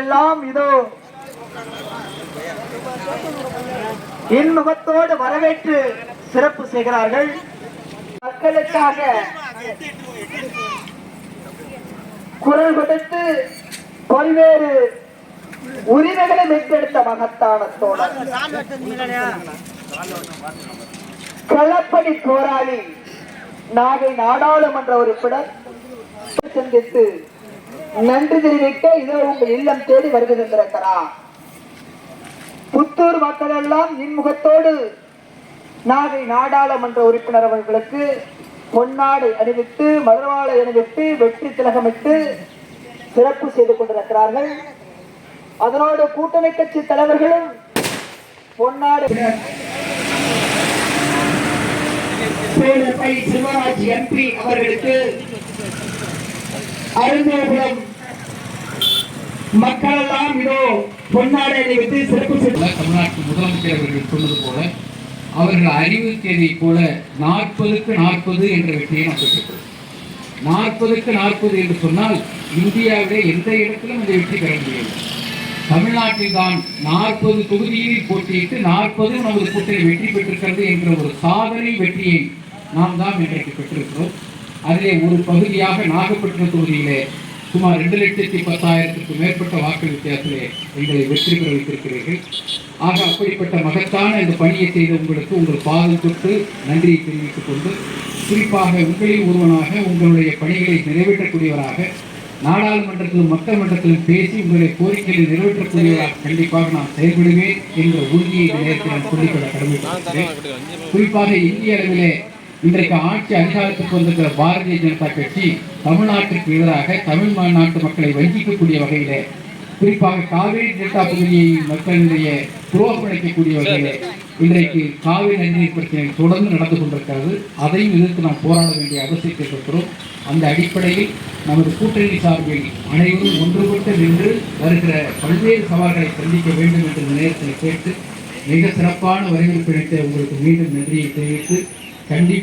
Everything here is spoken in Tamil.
எல்லாம் இதோ இன்முகத்தோடு வரவேற்று சிறப்பு செய்கிறார்கள். மக்களுக்காக குரல் கொடுத்து பல்வேறு உரிமைகளை மீட்டெடுத்த மகத்தான தோழர். களப்பணி போராளி நாகை நாடாளுமன்ற உறுப்பினர் சந்தித்து நன்றி தெரிவிக்க இதோ உங்கள் இல்லம் தேடி வருகின்றிருக்கிறார் புத்தூர் மக்கள் எல்லாம் இன்முகத்தோடு நாகை நாடாளுமன்ற உறுப்பினர் அவர்களுக்கு பொன்னாடை அணிவித்து மதுரவாளை அணிவித்து வெற்றி திலகமிட்டு சிறப்பு செய்து கொண்டிருக்கிறார்கள். அதனோடு கூட்டணி கட்சி தலைவர்களும் பொன்னாடு சிவராஜ் எம்பி அவர்களுக்கு அருந்தோபுரம் மக்கள் எல்லாம் இதோ பொன்னாடை அணிவித்து சிறப்பு தமிழ்நாட்டு முதலமைச்சர் அவர்கள் சொன்னது போல அவர்கள் அறிவித்ததைப் போல நாற்பதுக்கு நாற்பது என்ற வெற்றியை நாம் பெற்றிருக்கிறோம் நாற்பதுக்கு நாற்பது என்று சொன்னால் இந்தியாவிலே எந்த இடத்திலும் இந்த வெற்றி பெற முடியாது. தமிழ்நாட்டில் தான் நாற்பது தொகுதியில் போட்டியிட்டு நாற்பது நமது கூட்டணி வெற்றி பெற்றிருக்கிறது என்ற ஒரு சாதனை வெற்றியை நாம் தான் இன்றைக்கு பெற்றிருக்கிறோம். அதிலே ஒரு பகுதியாக நாகப்பட்டினம் தொகுதியிலே சுமார் ரெண்டு லட்சத்தி பத்தாயிரத்துக்கு மேற்பட்ட வாக்கு வித்தியாசத்திலே எங்களை வெற்றி பெற வைத்திருக்கிறீர்கள். ஆக அப்படிப்பட்ட மகத்தான இந்த பணியை செய்த உங்களுக்கு உங்கள் பாதம் தொட்டு நன்றியை தெரிவித்துக் கொண்டு குறிப்பாக உங்களில் ஒருவனாக உங்களுடைய பணிகளை நிறைவேற்றக்கூடியவராக நாடாளுமன்றத்திலும் மக்கள் மன்றத்திலும் பேசி உங்களுடைய கோரிக்கைகளை நிறைவேற்றக்கூடியவராக கண்டிப்பாக நான் செயல்படுவேன் என்ற உறுதியை நேரத்தில் நான் சொல்லிக்கொள்ள கடமைப்பட்டிருக்கிறேன். குறிப்பாக இந்திய அளவிலே இன்றைக்கு ஆட்சி அதிகாரத்துக்கு வந்திருக்கிற பாரதிய ஜனதா கட்சி தமிழ்நாட்டிற்கு எதிராக தமிழ் நாட்டு மக்களை வஞ்சிக்கக்கூடிய வகையிலே குறிப்பாக காவிரி டெல்டா பகுதியை மக்களிடைய துரோகம் அளிக்கக்கூடிய வகையிலே இன்றைக்கு காவிரி நதிநீர் பிரச்சனை தொடர்ந்து நடந்து கொண்டிருக்கிறது. அதையும் எதிர்த்து நாம் போராட வேண்டிய அவசியத்தை இருக்கிறோம் அந்த அடிப்படையில் நமது கூட்டணி சார்பில் அனைவரும் ஒன்றுபட்டு நின்று வருகிற பல்வேறு சவால்களை சந்திக்க வேண்டும் என்று நேரத்தில் கேட்டு மிக சிறப்பான வரவேற்பு அளித்த உங்களுக்கு மீண்டும் நன்றியை தெரிவித்து கண்டிப்பாக